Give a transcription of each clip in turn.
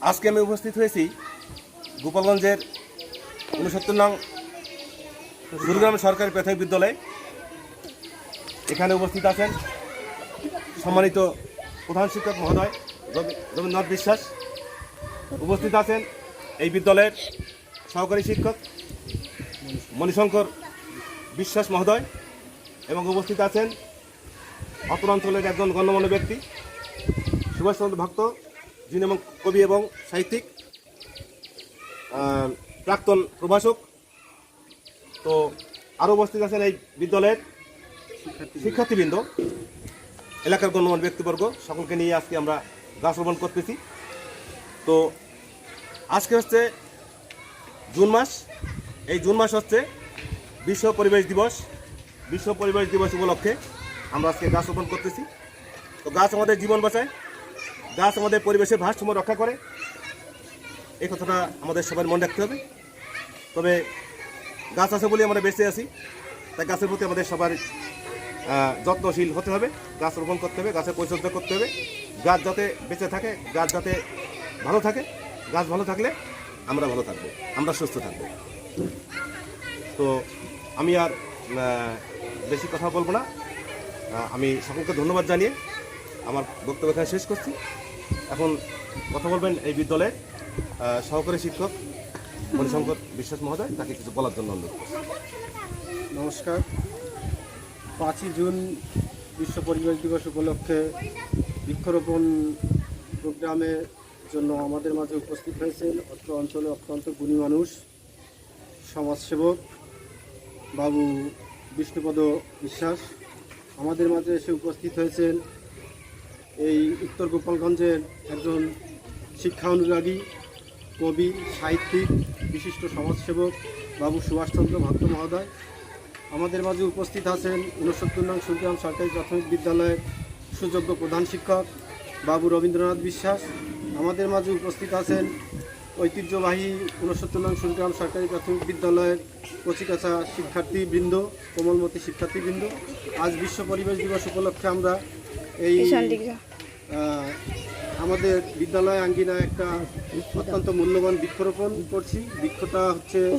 আজকে আমি উপস্থিত হয়েছি গোপালগঞ্জের উনসত্তর নং গুরুগ্রাম সরকারি প্রাথমিক বিদ্যালয়ে। এখানে উপস্থিত আছেন সম্মানিত প্রধান শিক্ষক মহোদয় রবি- রবীন্দ্রনাথ বিশ্বাস। উপস্থিত আছেন এই বিদ্যালয়ের সহকারী শিক্ষক মণিশঙ্কর বিশ্বাস মহোদয় এবং উপস্থিত আছেন অত্র অঞ্চলের একজন গণ্যমান্য ব্যক্তি। সুভাষচন্দ্র ভক্ত যিনি এবং কবি এবং সাহিত্যিক প্রাক্তন প্রভাষক। তো আরও উপস্থিত আছেন এই বিদ্যালয়ের শিক্ষার্থীবৃন্দ। এলাকার গণ্যমান্য ব্যক্তিবর্গ সকলকে নিয়ে আজকে আমরা গাছ রোপণ করতেছি। তো আজকে হচ্ছে জুন মাস। এই জুন মাস হচ্ছে বিশ্ব পরিবেশ দিবস। বিশ্ব পরিবেশ দিবস উপলক্ষে আমরা আজকে গাছ রোপণ করতেছি। তো গাছ আমাদের জীবন বাঁচায়। গাছ আমাদের পরিবেশের ভারসাম্য রক্ষা করে। এই কথাটা আমাদের সবার মনে রাখতে হবে। তবে গাছ আছে বলে আমরা বেঁচে আছি। তাই গাছের প্রতি আমাদের সবার যত্নশীল হতে হবে। গাছ রোপণ করতে হবে, গাছের পরিচর্যা করতে হবে। গাছ যাতে বেঁচে থাকে, গাছ যাতে ভালো থাকে, গাছ ভালো থাকলে আমরা ভালো থাকব, আমরা সুস্থ থাকব। তো আমি আর বেশি কথা বলব না। আমি সকলকে ধন্যবাদ জানিয়ে আমার বক্তব্য এখানে শেষ করছি। এখন কথা বলবেন এই বিদ্যালয়ের সহকারী শিক্ষক মণিশঙ্কর বিশ্বাস মহোদয়, তাকে কিছু বলার জন্য অনুরোধ নমস্কার। পাঁচই জুন বিশ্ব পরিবেশ দিবস উপলক্ষে বৃক্ষরোপণ প্রোগ্রামের জন্য আমাদের মাঝে উপস্থিত হয়েছেন অত্র অঞ্চলে অত্যন্ত গুণী মানুষ, সমাজসেবক বাবু বিষ্ণুপদ বিশ্বাস। আমাদের মাঝে এসে উপস্থিত হয়েছেন এই উত্তর গোপালগঞ্জের একজন শিক্ষা অনুরাগী, কবি, সাহিত্যিক, বিশিষ্ট সমাজসেবক বাবু সুভাষচন্দ্র ভক্ত মহোদয়। আমাদের মাঝে উপস্থিত আছেন ঊনসত্তর নং সুলতান সরকারি প্রাথমিক বিদ্যালয়ের সুযোগ্য প্রধান শিক্ষক বাবু রবীন্দ্রনাথ বিশ্বাস। আমাদের মাঝে উপস্থিত আছেন ঐতিহ্যবাহী ঊনসত্তর নং সুলতান সরকারি প্রাথমিক বিদ্যালয়ের কচিকাছা শিক্ষার্থীবৃন্দ, কোমলমতি শিক্ষার্থীবৃন্দ। আজ বিশ্ব পরিবেশ দিবস উপলক্ষে আমরা এই আমাদের বিদ্যালয় আঙ্গিনা একটা অত্যন্ত মূল্যবান বৃক্ষরোপণ করছি। বৃক্ষটা হচ্ছে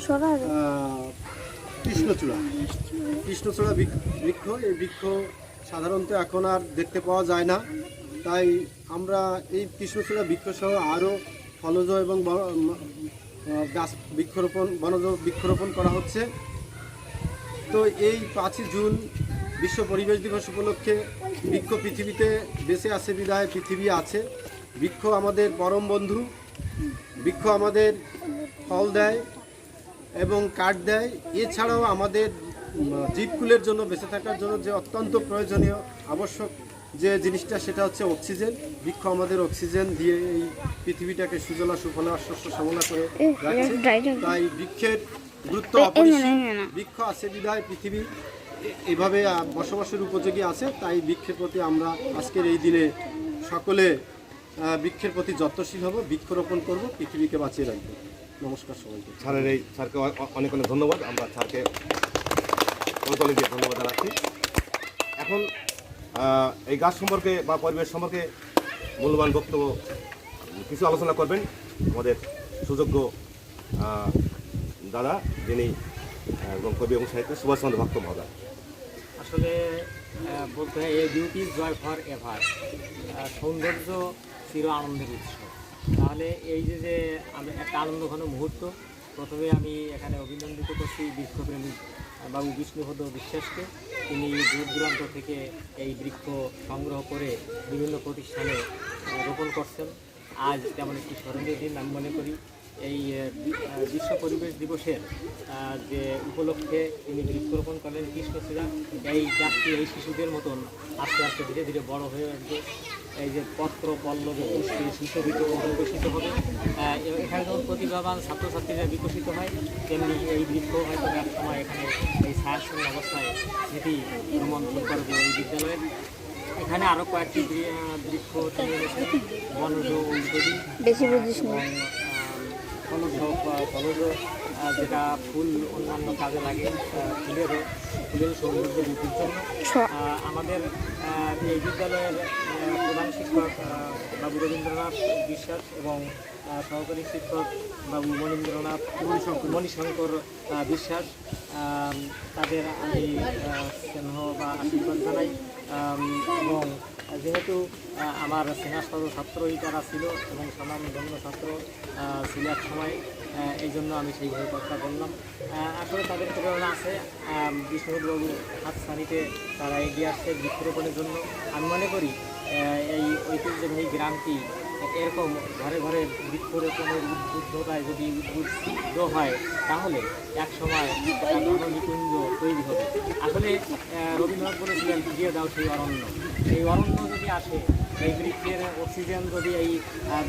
কৃষ্ণচূড়া। কৃষ্ণচূড়া বৃক্ষ- এই বৃক্ষ সাধারণত এখন আর দেখতে পাওয়া যায় না। তাই আমরা এই কৃষ্ণচূড়া বৃক্ষ সহ আরও ফলজ এবং গাছ বৃক্ষরোপণ বনজ বৃক্ষরোপণ করা হচ্ছে। তো এই পাঁচই জুন বিশ্ব পরিবেশ দিবস উপলক্ষে বৃক্ষ পৃথিবীতে বেঁচে আছে বিদায় পৃথিবী আছে বৃক্ষ আমাদের পরম বন্ধু বৃক্ষ আমাদের ফল দেয় এবং কাঠ দেয় এছাড়াও আমাদের জীবকুলের জন্য বেঁচে থাকার জন্য যে অত্যন্ত প্রয়োজনীয় আবশ্যক যে জিনিসটা সেটা হচ্ছে অক্সিজেন বৃক্ষ আমাদের অক্সিজেন দিয়ে এই পৃথিবীটাকে সুজলা সুফলা শস্য শ্যামলা করে রাখছে তাই বৃক্ষের গুরুত্ব অপরিসীম বৃক্ষ আছে বিধায় পৃথিবী এভাবে বসবাসের উপযোগী আছে, তাই বৃক্ষের প্রতি আমরা আজকের এই দিনে সকলে বৃক্ষের প্রতি যত্নশীল হব, বৃক্ষরোপণ করব, পৃথিবীকে বাঁচিয়ে রাখব। নমস্কার সবাইকে। স্যারের এই স্যারকে অনেক অনেক ধন্যবাদ। আমরা স্যারকে অনেক দিয়ে ধন্যবাদ জানাচ্ছি। এখন এই গাছ সম্পর্কে বা পরিবেশ সম্পর্কে মূল্যবান বক্তব্য, কিছু আলোচনা করবেন আমাদের সুযোগ্য দাদা যিনি এবং কবি এবং সাহিত্য সুভাষচন্দ্র ভক্ত মহোদয় আসলে বলতে হয় a beauty joy forever সৌন্দর্য চির আনন্দের উৎস। তাহলে এই যে যে আমি একটা আনন্দঘন মুহূর্ত, প্রথমে আমি এখানে অভিনন্দিত করছি বৃক্ষপ্রেমী বাবু বিষ্ণুপদ বিশ্বাসকে। তিনি দূর দূরান্ত থেকে এই বৃক্ষ সংগ্রহ করে বিভিন্ন প্রতিষ্ঠানে রোপণ করছেন। আজ তেমন একটি স্মরণীয় দিন আমি মনে করি। এই বিশ্ব পরিবেশ দিবসের যে উপলক্ষে তিনি বৃক্ষরোপণ করলেন কৃষ্ণচূড়া এই গাছটি এই শিশুদের মতন আস্তে আস্তে ধীরে ধীরে বড় হয়ে আসবে এই যে পত্র পল্লবে পুষ্পে সুশোভিত বিকশিত হবে। এখানে যেমন প্রতিভাবান ছাত্রছাত্রীরা বিকশিত হয় তেমনি এই বৃক্ষ হয়তো এক সময় এখানে এই ছায়াশূন্য অবস্থায় স্মৃতি রোমন্থন করবে এই বিদ্যালয়ে। এখানে আরও কয়েকটি বৃক্ষ তিনি এনেছেন বনজ বেশি বুঝিস না ফলজ হোক বা ফলজ যেটা ফুল অন্যান্য কাজে লাগে আহ, ফুলের ফুলের সৌন্দর্য বৃদ্ধির জন্য। আমাদের এই বিদ্যালয়ের প্রধান শিক্ষক বাবু রবীন্দ্রনাথ বিশ্বাস এবং সহকারী শিক্ষক বাবু মনীন্দ্রনাথ মণিশঙ্কর বিশ্বাস তাদের আমি স্নেহ বা আশীর্বাদ জানাই। এবং যেহেতু আমার স্নেহাস্পদ ছাত্রই তারা ছিল এবং স্বনামধন্য ছাত্র ছিল এক সময় এই জন্য আমি সেইভাবে কথা বললাম। আসলে তাদের প্রেরণা আছে বিষ্ণুবাবু হাত সানিতে তারা এগিয়ে আসছে বৃক্ষরোপণের জন্য। আমি মনে করি এই ঐতিহ্যবাহী গ্রামটি এরকম ঘরে ঘরে বৃক্ষরোপণের উদ্বুদ্ধতায় যদি উদ্বুদ্ধ হয়, তাহলে এক সময় নিকুঞ্জ তৈরি হবে। আসলে রবীন্দ্রনাথ বলেছিলেন দিয়ে দাও সেই অরণ্য। সেই অরণ্য যদি আসে এই বৃক্ষের অক্সিজেন যদি এই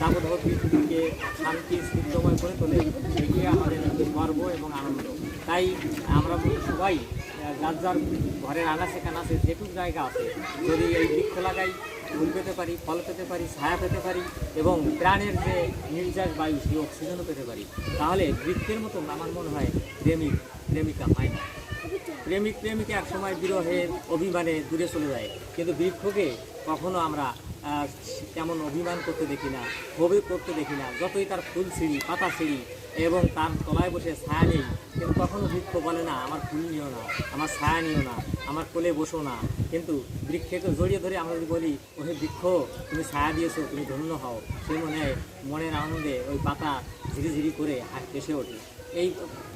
দাবদাহ পৃথিবীকে শান্তি স্নিগ্ধময় করে তোলে এটি আমাদের গর্ব এবং আনন্দ। তাই আমরা সবাই যার যার ঘরের আনাচে কানাচে যেটুক জায়গা আছে, যদি এই বৃক্ষ লাগাই ফুল পেতে পারি, ফল পেতে পারি, ছায়া পেতে পারি এবং প্রাণের যে নির্যাস বায়ু সেই অক্সিজেনও পেতে পারি। তাহলে বৃক্ষের মতো আমার মনে হয় প্রেমিক, প্রেমিকা হয় না। প্রেমিক, প্রেমিকা এক সময় বিরহের অভিমানে দূরে চলে যায়। কিন্তু বৃক্ষকে কখনো আমরা তেমন অভিমান করতে দেখি না, ক্ষোভে করতে দেখি না। যতই তার ফুল ছিঁড়ি পাতা ছিঁড়ি এবং তার তলায় বসে ছায়া নেই কিন্তু কখনো বৃক্ষ বলে না, আমার ফুল নিও না, আমার ছায়া নিও না, আমার কোলে বসো না। কিন্তু বৃক্ষকে জড়িয়ে ধরে আমরা যদি বলি, ওহে বৃক্ষ, তুমি ছায়া দিয়েছ, তুমি ধন্য হও। সে মনে, মনের আনন্দে ওই পাতা ঝিরিঝিরি করে হাত কেসে ওঠে। এই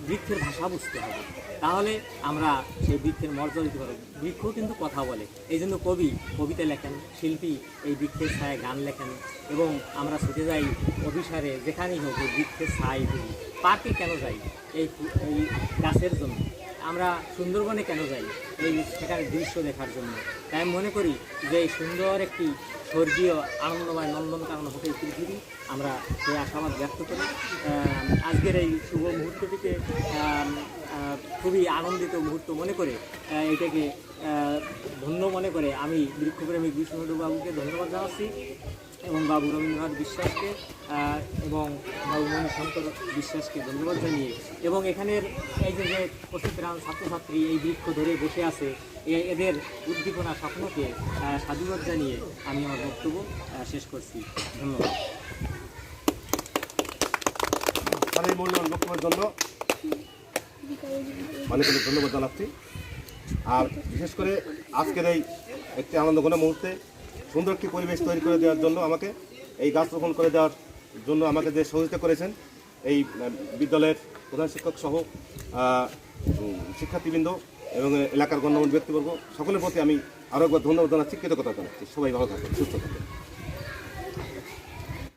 বৃক্ষের ভাষা বুঝতে হবে। তাহলে আমরা সেই বৃক্ষের মর্যাদা দিতে পারব। বৃক্ষ কিন্তু কথা বলে। এই জন্য কবি কবিতা লেখেন, শিল্পী এই বৃক্ষের ছায় গান লেখেন এবং আমরা ছুটে যাই অভিসারে, যেখানেই হোক বৃক্ষের ছায় পাকে কেন যাই? এই গাছের জন্য। আমরা সুন্দরবনে কেন যাই? এই সেখানে দৃশ্য দেখার জন্য। তাই আমি মনে করি যে এই সুন্দর একটি স্বর্গীয়, আনন্দময় নন্দনকানন হতে পৃথিবী আমরা সেই আশাবাদ ব্যক্ত করি। আজকের এই শুভ মুহূর্তটিকে খুবই আনন্দিত মুহূর্ত মনে করে এটাকে ধন্য মনে করে আমি বৃক্ষপ্রেমিক বিষ্ণু বাবুকে ধন্যবাদ জানাচ্ছি। এবং বাবু রবীন্দ্রনাথ বিশ্বাসকে এবং বাবু মণিশঙ্কর বিশ্বাসকে ধন্যবাদ জানিয়ে, এবং এখানের এই যে যে প্রতিপ্রাণ ছাত্রছাত্রী, এই বৃক্ষ ধরে বসে আছে এদের উদ্দীপনা স্বপ্নকে সাধুবাদ জানিয়ে আমি আমার বক্তব্য শেষ করছি। ধন্যবাদ। বক্তব্যের জন্য। ধন্যবাদ জানাচ্ছি। আর বিশেষ করে আজকের এই একটি আনন্দঘন মুহূর্তে সুন্দর একটি পরিবেশ তৈরি করে দেওয়ার জন্য আমাকে, এই গাছ রোপণ করে দেওয়ার জন্য আমাকে যে সহযোগিতা করেছেন, এই বিদ্যালয়ের প্রধান শিক্ষক সহ শিক্ষার্থীবৃন্দ এবং এলাকার গণ্যমান্য ব্যক্তিবর্গ, সকলের প্রতি আমি আরও একবার ধন্যবাদ জানাচ্ছি, কৃতজ্ঞতা জানাচ্ছি। সবাই ভালো থাকবেন সুস্থ থাকবেন